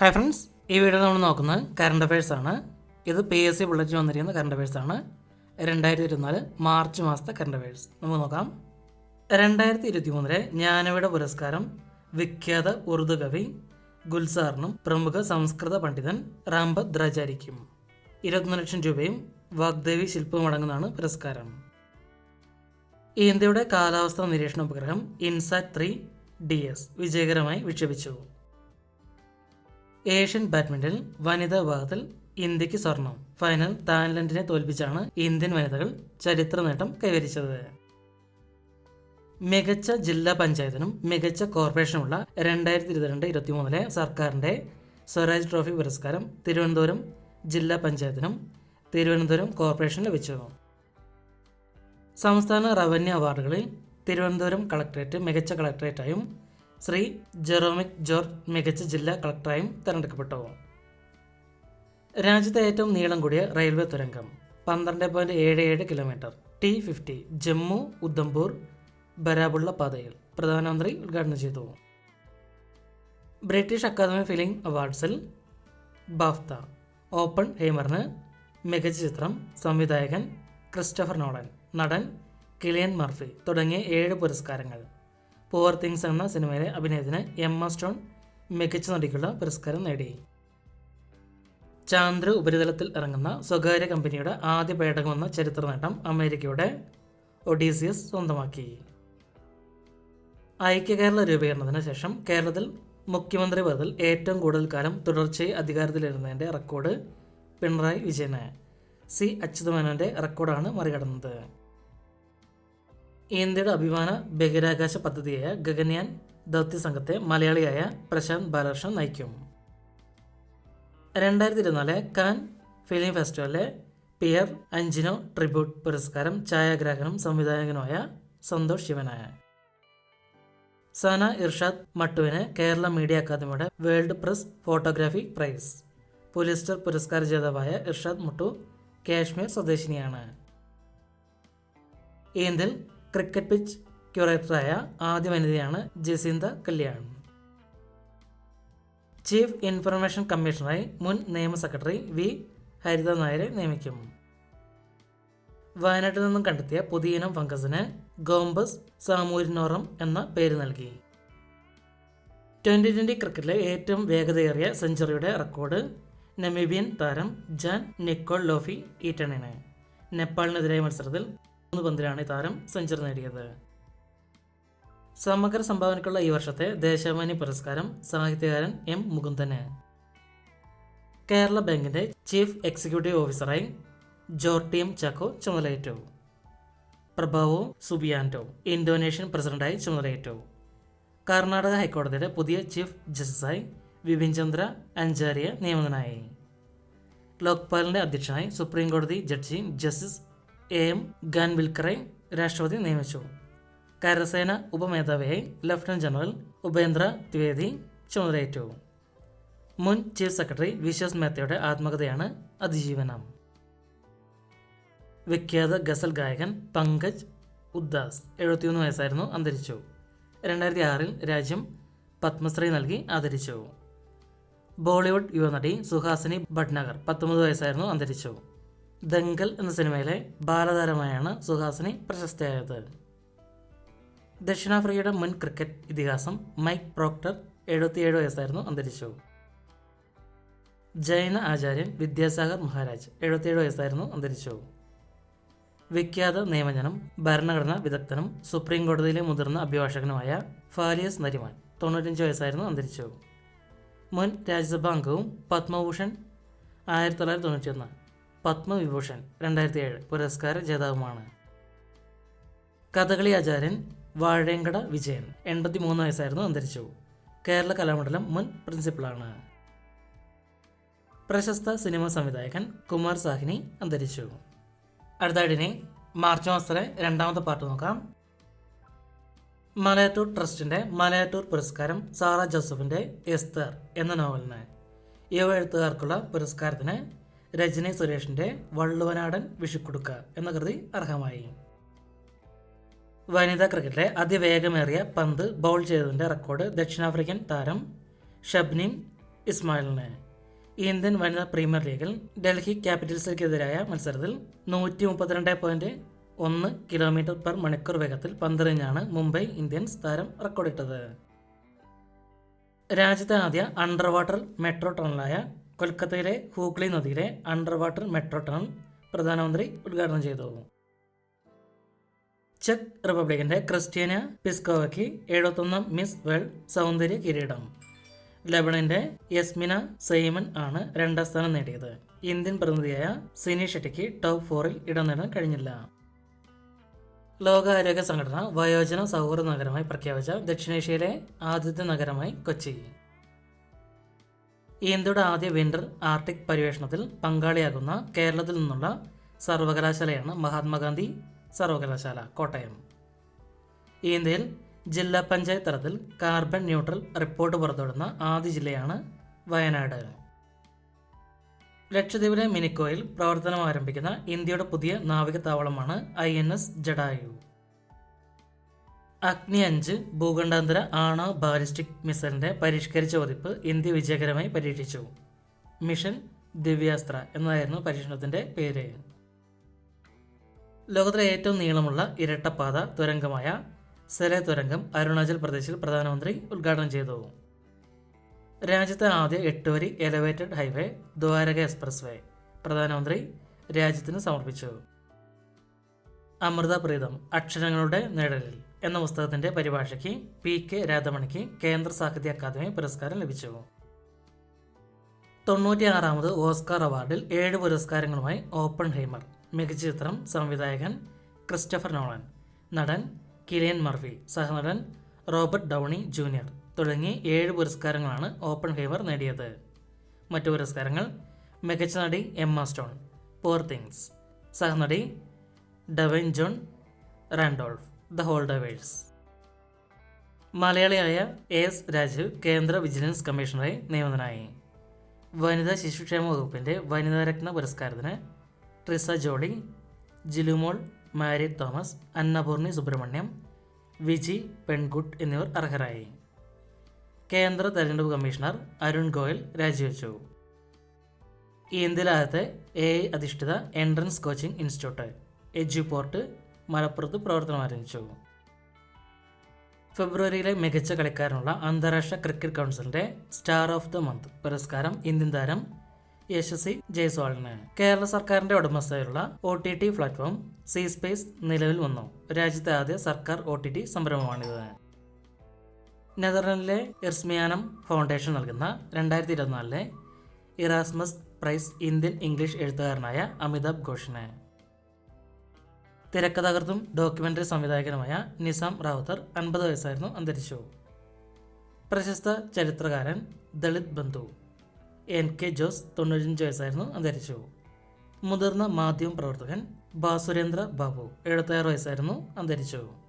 Hi friends ഈ video നമ്മൾ നോക്കുന്നത് കറണ്ട് അഫയേഴ്സ് ആണ്. ഇത് പി എസ് സി ബുള്ളറ്റിൽ വന്നിരിക്കുന്ന കറണ്ട് അഫയേഴ്സ് ആണ്. രണ്ടായിരത്തി ഇരുപത്തിനാല് മാർച്ച് മാസത്തെ കറണ്ട് അഫയേഴ്സ് നമുക്ക് നോക്കാം. രണ്ടായിരത്തി ഇരുപത്തി മൂന്നിലെ ജ്ഞാനവിട പുരസ്കാരം വിഖ്യാത ഉറുദു കവി ഗുൽസാറിനും പ്രമുഖ സംസ്കൃത പണ്ഡിതൻ റാംഭദ്രാചാരിക്കും ഇരുപത്തൊന്ന് ലക്ഷം രൂപയും വാഗ്ദേവി ശില്പവും അടങ്ങുന്നതാണ് പുരസ്കാരം. ഇന്ത്യയുടെ കാലാവസ്ഥാ നിരീക്ഷണ ഉപഗ്രഹം ഇൻസാറ്റ് ത്രീ ഡി എസ് വിജയകരമായി വിക്ഷേപിച്ചു. ഏഷ്യൻ ബാഡ്മിന്റണിൽ വനിതാ വിഭാഗത്തിൽ ഇന്ത്യയ്ക്ക് സ്വർണം. ഫൈനൽ തായ്ലൻഡിനെ തോൽപ്പിച്ചാണ് ഇന്ത്യൻ വനിതകൾ ചരിത്ര നേട്ടം കൈവരിച്ചത്. മികച്ച ജില്ലാ പഞ്ചായത്തിനും മികച്ച കോർപ്പറേഷനുമുള്ള രണ്ടായിരത്തി ഇരുപത്തിരണ്ട് ഇരുപത്തി മൂന്നിലെ സർക്കാരിന്റെ സ്വരാജ് ട്രോഫി പുരസ്കാരം തിരുവനന്തപുരം ജില്ലാ പഞ്ചായത്തിനും തിരുവനന്തപുരം കോർപ്പറേഷനും ലഭിച്ചു. സംസ്ഥാന റവന്യൂ അവാർഡുകളിൽ തിരുവനന്തപുരം കളക്ടറേറ്റ് മികച്ച കളക്ടറേറ്റായും ശ്രീ ജെറോമിക് ജോർജ് മികച്ച ജില്ലാ കളക്ടറായും തിരഞ്ഞെടുക്കപ്പെട്ടു. രാജ്യത്തെ ഏറ്റവും നീളം കൂടിയ റെയിൽവേ തുരങ്കം പന്ത്രണ്ട് പോയിന്റ് ഏഴ് ഏഴ് kilometre T fifty Jammu Udhampur Baramulla പാതയിൽ പ്രധാനമന്ത്രി ഉദ്ഘാടനം ചെയ്തു. ബ്രിട്ടീഷ് അക്കാദമി ഫിലിം അവാർഡ്സിൽ ബാഫ്ത ഓപ്പൺ ഹെയ്മറിന് മികച്ച ചിത്രം സംവിധായകൻ ക്രിസ്റ്റഫർ നോളൻ നടൻ കിലിയൻ മർഫി തുടങ്ങിയ ഏഴ് പുരസ്കാരങ്ങൾ പുവർ തിങ്സ് എന്ന സിനിമയിലെ അഭിനയത്തിന് എം എസ് സ്റ്റോൺ മികച്ച നടിക്കുള്ള പുരസ്കാരം നേടി. ചാന്ദ്ര ഉപരിതലത്തിൽ ഇറങ്ങുന്ന സ്വകാര്യ കമ്പനിയുടെ ആദ്യ പേടകമെന്ന ചരിത്ര നേട്ടം അമേരിക്കയുടെ ഒഡീസിയസ് സ്വന്തമാക്കി. ഐക്യ കേരള രൂപീകരണത്തിന് ശേഷം കേരളത്തിൽ മുഖ്യമന്ത്രി പദത്തിൽ ഏറ്റവും കൂടുതൽ കാലം തുടർച്ചയായി അധികാരത്തിലിരുന്നതിന്റെ റെക്കോർഡ് പിണറായി വിജയന്. സി. അച്യുതമേനോന്റെ റെക്കോർഡാണ് മറികടന്നത്. ഇന്ത്യയുടെ അഭിമാന ബഹിരാകാശ പദ്ധതിയായ ഗഗൻയാൻ ദൗത്യ സംഘത്തെ മലയാളിയായ പ്രശാന്ത് ബാലകൃഷ്ണൻ നയിക്കും. രണ്ടായിരത്തി ഇരുപത്തിനാല് കാൻ ഫിലിം ഫെസ്റ്റിവലിലെ പിയർ അഞ്ചിനോ ട്രിബ്യൂട്ട് പുരസ്കാരം ഛായാഗ്രാഹകനും സംവിധായകനുമായ സന്തോഷ് ശിവനായ. സന ഇർഷാദ് മട്ടുവിന് കേരള മീഡിയ അക്കാദമിയുടെ world press photography prize. Pulitzer പുരസ്കാര ജേതാവായ ഇർഷാദ് മുട്ടു കാശ്മീർ സ്വദേശിനിയാണ്. ഇന്ത്യയിൽ ക്രിക്കറ്റ് പിച്ച് ക്യൂറേറ്ററായ ആദ്യ വനിതയാണ് ജസീന്ത കല്യാൺ. ചീഫ് ഇൻഫർമേഷൻ കമ്മീഷണറായി മുൻ നിയമ സെക്രട്ടറി വി. ഹരിത നായരെ നിയമിക്കും. വയനാട്ടിൽ നിന്നും കണ്ടെത്തിയ പുതിയനം ഫംഗസിന് ഗോംബസ് സാമൂരിനോറം എന്ന പേര് നൽകി. ട്വന്റി ട്വന്റി ക്രിക്കറ്റിലെ ഏറ്റവും വേഗതയേറിയ സെഞ്ചുറിയുടെ റെക്കോർഡ് നമീബിയൻ താരം ജാൻ നിക്കോൾ ലോഫി ഈറ്റണിന് നേപ്പാളിനെതിരായ മത്സരത്തിൽ മൂന്ന് പന്തിലാണ് താരം സെഞ്ചുറി നേടിയത്. സമഗ്ര സംഭാവനയ്ക്കുള്ള ഈ വർഷത്തെ ദേശാഭിമാനി പുരസ്കാരം സാഹിത്യകാരൻ എം മുകുന്ദന്. കേരള ബാങ്കിന്റെ ചീഫ് എക്സിക്യൂട്ടീവ് ഓഫീസറായി ജോർട്ടിയം ചാക്കോ ചുമതലയേറ്റു. പ്രഭാവോ സുബിയാന്റോ ഇന്തോനേഷ്യൻ പ്രസിഡന്റായി ചുമതലയേറ്റു. കർണാടക ഹൈക്കോടതിയുടെ പുതിയ ചീഫ് ജസ്റ്റിസായി വിപിൻ ചന്ദ്ര അഞ്ചാരിയ നിയമിതനായി ലോക്പാലിന്റെ അധ്യക്ഷനായി സുപ്രീം കോടതി ജഡ്ജി ജസ്റ്റിസ് എ എം ഗാൻവിൽക്കറെ രാഷ്ട്രപതി നിയമിച്ചു. കരസേന ഉപമേധാവിയായി ലഫ്റ്റനന്റ് ജനറൽ ഉപേന്ദ്ര ദ്വിവേദി ചുമതലയേറ്റു. മുൻ ചീഫ് സെക്രട്ടറി വിശ്വസ് മേത്തയുടെ ആത്മകഥയാണ് അതിജീവനം. വിഖ്യാത ഗസൽ ഗായകൻ പങ്കജ് ഉദ്ദാസ് എഴുപത്തിയൊന്ന് വയസ്സായിരുന്നു അന്തരിച്ചു. രണ്ടായിരത്തി ആറിൽ രാജ്യം പത്മശ്രീ നൽകി ആദരിച്ചു. ബോളിവുഡ് യുവനടി സുഹാസിനി ഭട്നഗർ പത്തൊമ്പത് വയസ്സായിരുന്നു അന്തരിച്ചു. ദങ്കൽ എന്ന സിനിമയിലെ ബാലതാരമായാണ് സുഹാസിനി പ്രശസ്തയായത്. ദക്ഷിണാഫ്രിക്കയുടെ മുൻ ക്രിക്കറ്റ് ഇതിഹാസം മൈക്ക് പ്രോക്ടർ എഴുപത്തിയേഴ് വയസ്സായിരുന്നു അന്തരിച്ചു. ജൈന ആചാര്യൻ വിദ്യാസാഗർ മഹാരാജ് എഴുപത്തിയേഴ് വയസ്സായിരുന്നു അന്തരിച്ചു. വിഖ്യാത നിയമജനം ഭരണഘടനാ വിദഗ്ധനും സുപ്രീം കോടതിയിലെ മുതിർന്ന അഭിഭാഷകനുമായ ഫാലിയസ് നരിമാൻ തൊണ്ണൂറ്റഞ്ച് വയസ്സായിരുന്നു അന്തരിച്ചു. മുൻ രാജ്യസഭാ അംഗവും പത്മഭൂഷൺ ആയിരത്തി തൊള്ളായിരത്തി തൊണ്ണൂറ്റിയൊന്ന്. പത്മവിഭൂഷൺ രണ്ടായിരത്തി ഏഴ് പുരസ്കാര ജേതാവുമാണ്. കഥകളി ആചാര്യൻ വാഴേങ്കട വിജയൻ എൺപത്തി മൂന്ന് വയസ്സായിരുന്നു അന്തരിച്ചു. കേരള കലാമണ്ഡലം മുൻ പ്രിൻസിപ്പളാണ്. പ്രശസ്ത സിനിമാ സംവിധായകൻ കുമാർ സാഹിനി അന്തരിച്ചു. അടുത്തായിട്ടിനി മാർച്ച് മാസത്തിലെ രണ്ടാമത്തെ പാട്ട് നോക്കാം. മലയാറ്റൂർ ട്രസ്റ്റിന്റെ മലയാറ്റൂർ പുരസ്കാരം സാറ ജോസഫിന്റെ എസ്തർ എന്ന നോവലിന് യുവ എഴുത്തുകാർക്കുള്ള പുരസ്കാരത്തിന് രജനി സുരേഷിന്റെ വള്ളുവനാടൻ വിഷുക്കുടുക്ക എന്ന കൃതി അർഹമായി. വനിതാ ക്രിക്കറ്റിലെ അതിവേഗമേറിയ പന്ത് ബൗൾ ചെയ്തതിന്റെ റെക്കോർഡ് ദക്ഷിണാഫ്രിക്കൻ താരം ഷബ്നീം ഇസ്മായിലിന്. ഇന്ത്യൻ വനിതാ പ്രീമിയർ ലീഗിൽ ഡൽഹി ക്യാപിറ്റൽസിനെതിരായ മത്സരത്തിൽ നൂറ്റി മുപ്പത്തിരണ്ട് പോയിന്റ് ഒന്ന് കിലോമീറ്റർ പെർ മണിക്കൂർ വേഗത്തിൽ പന്തെറിഞ്ഞാണ് മുംബൈ ഇന്ത്യൻസ് താരം റെക്കോർഡിട്ടത്. രാജ്യത്തെ ആദ്യ അണ്ടർ വാട്ടർ മെട്രോ ടണലായ കൊൽക്കത്തയിലെ ഹൂഗ്ലി നദിയിലെ അണ്ടർ വാട്ടർ മെട്രോ ടണൽ പ്രധാനമന്ത്രി ഉദ്ഘാടനം ചെയ്തു. ചെക്ക് റിപ്പബ്ലിക്കിന്റെ ക്രിസ്റ്റ്യാന പിസ്കോവയ്ക്ക് എഴുപത്തൊന്നാം മിസ് വേൾഡ് സൗന്ദര്യ കിരീടം. ലബണന്റെ യസ്മിന സെയ്മൻ ആണ് രണ്ടാം സ്ഥാനം നേടിയത്. ഇന്ത്യൻ പ്രതിനിധിയായ സിനി ഷെട്ടിക്ക് ടോപ്പ് ഫോറിൽ ഇടം നേടാൻ കഴിഞ്ഞില്ല. ലോകാരോഗ്യ സംഘടന വയോജന സൗഹൃദ നഗരമായി പ്രഖ്യാപിച്ച ദക്ഷിണേഷ്യയിലെ ആദ്യത്തെ നഗരമായി കൊച്ചി. ഇന്ത്യയുടെ ആദ്യ വിന്റർ ആർട്ടിക് പര്യവേഷണത്തിൽ പങ്കാളിയാകുന്ന കേരളത്തിൽ നിന്നുള്ള സർവകലാശാലയാണ് മഹാത്മാഗാന്ധി സർവകലാശാല കോട്ടയം. ഇന്ത്യയിൽ ജില്ലാ പഞ്ചായത്ത് തലത്തിൽ കാർബൺ ന്യൂട്രൽ റിപ്പോർട്ട് പുറത്തുവിടുന്ന ആദ്യ ജില്ലയാണ് വയനാട്. ലക്ഷദ്വീപിലെ മിനിക്കോയിൽ പ്രവർത്തനം ആരംഭിക്കുന്ന ഇന്ത്യയുടെ പുതിയ നാവിക താവളമാണ് I N S Jatayu. Agni അഞ്ച് ഭൂഖണ്ഡാന്തര ആണവ ബാലിസ്റ്റിക് മിസൈലിന്റെ പരിഷ്കരിച്ച പതിപ്പ് ഇന്ത്യ വിജയകരമായി പരീക്ഷിച്ചു. മിഷൻ ദിവ്യാസ്ത്ര എന്നതായിരുന്നു പരീക്ഷണത്തിന്റെ പേര്. ലോകത്തിലെ ഏറ്റവും നീളമുള്ള ഇരട്ടപ്പാത തുരങ്കമായ സെലെ തുരങ്കം അരുണാചൽ പ്രദേശിൽ പ്രധാനമന്ത്രി ഉദ്ഘാടനം ചെയ്തു. രാജ്യത്തെ ആദ്യ എട്ടുവരി elevated highway Dwarka expressway പ്രധാനമന്ത്രി രാജ്യത്തിന് സമർപ്പിച്ചു. അമൃത പ്രീതം അക്ഷരങ്ങളുടെ നേടലിൽ എന്ന പുസ്തകത്തിന്റെ പരിഭാഷയ്ക്ക് പി കെ രാധമണിക്ക് കേന്ദ്ര സാഹിത്യ അക്കാദമി പുരസ്കാരം ലഭിച്ചു. തൊണ്ണൂറ്റിയാറാമത് ഓസ്കാർ അവാർഡിൽ ഏഴ് പുരസ്കാരങ്ങളുമായി ഓപ്പൺ ഹൈമർ മികച്ച ചിത്രം സംവിധായകൻ ക്രിസ്റ്റഫർ നോളൻ നടൻ കിലിയൻ മർഫി സഹനടൻ റോബർട്ട് ഡൗണി ജൂനിയർ തുടങ്ങി ഏഴ് പുരസ്കാരങ്ങളാണ് ഓപ്പൺ ഹൈമർ നേടിയത്. മറ്റു പുരസ്കാരങ്ങൾ മികച്ച നടി Emma Stone pore things സഹനടി Da'Vine John Randolph the Holdovers മലയാളിയായ എസ് രാജീവ് കേന്ദ്ര വിജിലൻസ് കമ്മീഷണറായി നിയമിതനായി. വനിതാ ശിശുക്ഷേമ വകുപ്പിന്റെ വനിതാരത്ന പുരസ്കാരത്തിന് ട്രിസ ജോളി ജിലുമോൾ മാരി തോമസ് അന്നപൂർണി സുബ്രഹ്മണ്യം വിജി പെൺകുട്ട് എന്നിവർ അർഹരായി. കേന്ദ്ര തെരഞ്ഞെടുപ്പ് കമ്മീഷണർ അരുൺ ഗോയൽ രാജിവെച്ചു. ഇന്ത്യയിലാദ്യത്തെ എ അധിഷ്ഠിത എൻട്രൻസ് കോച്ചിംഗ് ഇൻസ്റ്റിറ്റ്യൂട്ട് എജ്യുപോർട്ട് മലപ്പുറത്ത് പ്രവർത്തനം ആരംഭിച്ചു. ഫെബ്രുവരിയിലെ മികച്ച കളിക്കാരനുള്ള അന്താരാഷ്ട്ര ക്രിക്കറ്റ് കൗൺസിലിന്റെ സ്റ്റാർ ഓഫ് ദ മന്ത് പുരസ്കാരം ഇന്ത്യൻ താരം യശസ്വി ജയ്സ്വാളിന് കേരള സർക്കാരിന്റെ ഉടമസ്ഥതയിലുള്ള O T T platform C Space നിലവിൽ വന്നു. രാജ്യത്തെ ആദ്യ സർക്കാർ ഒ ടി ടി സംരംഭമാണിത്. നെതർലൻഡിലെ ഇർസ്മിയാനം ഫൗണ്ടേഷൻ നൽകുന്ന രണ്ടായിരത്തി ഇരുപത്തിനാലിലെ ഇറാസ്മസ് പ്രൈസ് ഇന്ത്യൻ ഇംഗ്ലീഷ് എഴുത്തുകാരനായ അമിതാഭ് ഘോഷിന് തിരക്കഥാകൃത്തും ഡോക്യുമെന്ററി സംവിധായകനുമായ നിസാം റാവുത്തർ അൻപത് വയസ്സായിരുന്നു അന്തരിച്ചു. പ്രശസ്ത ചരിത്രകാരൻ ദളിത് ബന്ധു എൻ കെ ജോസ് തൊണ്ണൂറ്റഞ്ച് വയസ്സായിരുന്നു അന്തരിച്ചു. മുതിർന്ന മാധ്യമ പ്രവർത്തകൻ ബാസുരേന്ദ്ര ബാബു എഴുപത്തിയാറ് വയസ്സായിരുന്നു അന്തരിച്ചു.